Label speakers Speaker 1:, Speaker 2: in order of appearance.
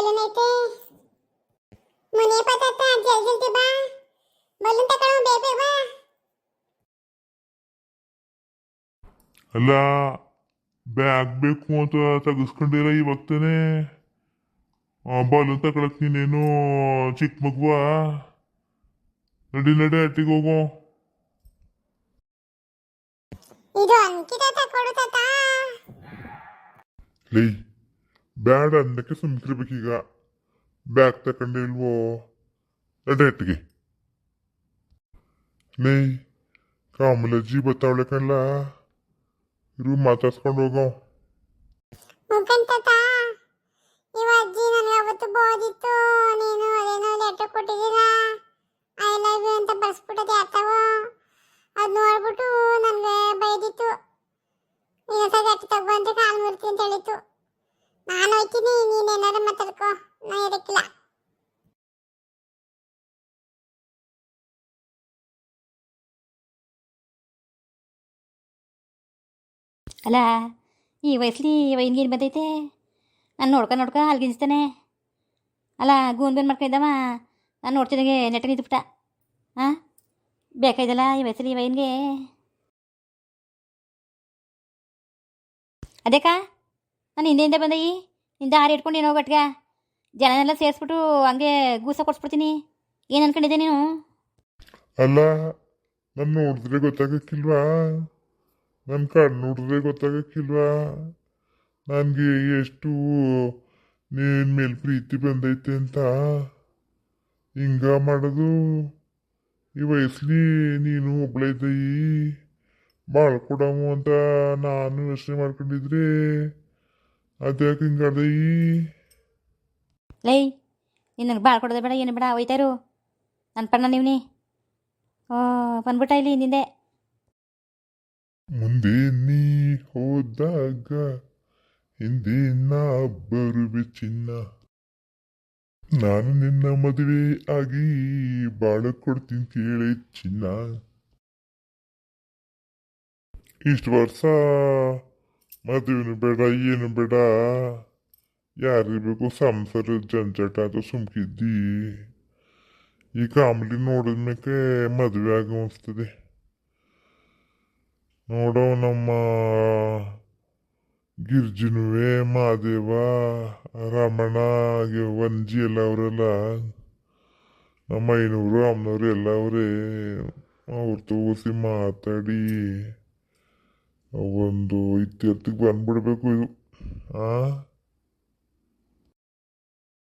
Speaker 1: Balloon ಐತೆ ಮುನಿ ಪತಾತ ಜಲ್ ಜಲ್ದಿ ಬಾ. ಬಲೂನ್ ತಕೊಳ್ಳೋ ಬಾ
Speaker 2: ಅಲ್ಲ ಬ್ಯಾಗ್ ಬೇಕು ಅಂತ ತೆಗೆಸ್ಕೊಂಡಿರ ಇವಾಗ್ತಾನೆ ಬಲೂನ್ ತಗೊಳಕ್ ನೀನೇನು ಚಿಕ್ಕ ಮಗುವ? ನಡಿ ನಡಿ ಅಟ್ಟಿಗೆ ಹೋಗೋ.
Speaker 1: ಇದು ಅಂಕಿತ ತಾತ.
Speaker 2: ಲೈ ಬ್ಯಾಡ ಅನ್ನಕ್ಕೆ ಸುಮ್ಕಿರ್ಬೇಕೀಗ ಬ್ಯಾಗ್ ತಕೊಂಡೆ ಇಲ್ವೋ? ಅಟ್ಟಿಗೆ ಲೈ ಕಾಮಲಜ್ಜಿ ಬತ್ತಾವಳೆ ಕಣ್ಲ? ಇರು, ಮಾತಾಡ್ಸ್ಕೊಂಡು ಹೋಗೋ.
Speaker 1: ಅಂತ ಬರ್ಸ್ಬಿಟ್ಟದೆ ಆತವೋ ಅದು ನೋಡ್ಬಿಟ್ಟು ನನಗೆ ಬೈದಿತ್ತು. ನಾ ಇರಕ್ಕಿಲ್ಲ
Speaker 3: ಅಲ್ಲ, ಈ ವಯಸ್ಸಲ್ಲಿ ಗೀನ್ ಬಂದೈತೆ. ನಾನು ನೋಡ್ಕ ನೋಡ್ಕ ಗಿಂಜ್ತಾನೆ ಅಲ್ಲ, ಗೂನ್ ಬೇನ್ ಮಾಡ್ಕೊಂಡಿದ್ದವ. ನಾನು ನೋಡ್ತಿದ್ದಂಗೆ ನೆಟ್ಟ ನಿಂತುಬಿಟ್ಟ. ಹಾಂ ಬೇಕಾಯ್ದಲ್ಲ ಈ ವಯಸ್ಸಲ್ಲಿ ವೈನ್ಗೆ? ಅದೇಕಾ? ನಾನು ಹಿಂದೆ ಹಿಂದೆ ಈ. ಹಿಂದೆ ಹಾರಿ ಇಟ್ಕೊಂಡು ಏನೋ ಗಟ್ಗ ಜನನೆಲ್ಲ ಸೇರಿಸ್ಬಿಟ್ಟು ಹಂಗೆ ಗೂಸ ಕೊಡ್ಸ್ಬಿಡ್ತೀನಿ. ಏನು ಅನ್ಕೊಂಡಿದ್ದೆ ನೀನು?
Speaker 2: ಅಲ್ಲ, ನಾನು ನೋಡಿದ್ರೆ ಗೊತ್ತಾಗಕ್ಕಿಲ್ವಾ? ನನ್ನ ಕಣ್ಣು ನೋಡಿದ್ರೆ ಗೊತ್ತಾಗಕ್ಕಿಲ್ವಾ? ನನಗೆ ಎಷ್ಟು ನಿನ್ನ ಮೇಲೆ ಪ್ರೀತಿ ಬಂದೈತೆ ಅಂತ? ಹಿಂಗ ಮಾಡೋದು? ಈ ವಯಸ್ಸಲ್ಲಿ ನೀನು ಒಬ್ಳೆ ಇದ್ದಯಿ ಬಾಳ್ಕೊಡಮು ಅಂತ ನಾನು ಯೋಚನೆ ಮಾಡ್ಕೊಂಡಿದ್ರೆ. ಅದ್ಯಾಕೆ ಹಿಂಗಾದಯಿ
Speaker 3: ಲೈ ನೀನು ನನಗೆ ಭಾಳ ಕೊಡೋದು ಬೇಡ, ಏನು ಬೇಡ ಒಯ್ತಾರು ನನ್ನ ಪಣ್ಣ ನೀವ್ನಿ. ಓ, ಬಂದ್ಬಿಟ್ಟ ಇಲ್ಲಿ ನಿಂದೆ.
Speaker 2: ಮುಂದೆ ನೀ ಹೋದಾಗ, ಹಿಂದೆ ನಾ ಬರುವೆ ಚಿನ್ನ. ನಾನು ನಿನ್ನ ಮದುವೆ ಆಗಿ ಬಾಳ ಕೊಡ್ತೀನಿ ಕೇಳಿ ಚಿನ್ನ. ಇಷ್ಟು ವರ್ಷ ಮದುವೆನು ಬೇಡ, ಏನು ಬೇಡ. ಯಾರಿರ್ಬೇಕು ಸಂಸಾರ ಜಂಜಾಟ ಅಂತ ಸುಮ್ಕಿದ್ದಿ ಈ ಕಾಮಲಿ ನೋಡಿದ್ಮೇಕೆ ಮದುವೆ ಆಗ ಅನಿಸ್ತದೆ ನೋಡೋ ನಮ್ಮ ಗಿರ್ಜಿನುವೆ ಮಹಾದೇವ ರಮಣ, ಹಾಗೆ ವಂಜಿ ಎಲ್ಲ ಅವರೆಲ್ಲ ನಮ್ಮ ಐನೂರು ಅಮ್ಮನವರು ಎಲ್ಲ ಅವರೇ ಅವ್ರ ತೋರಿಸಿ ಮಾತಾಡಿ. ಒಂದು ಇತ್ಯರ್ಥಿಗೆ ಬಂದ್ಬಿಡ್ಬೇಕು ಇದು. ಆ?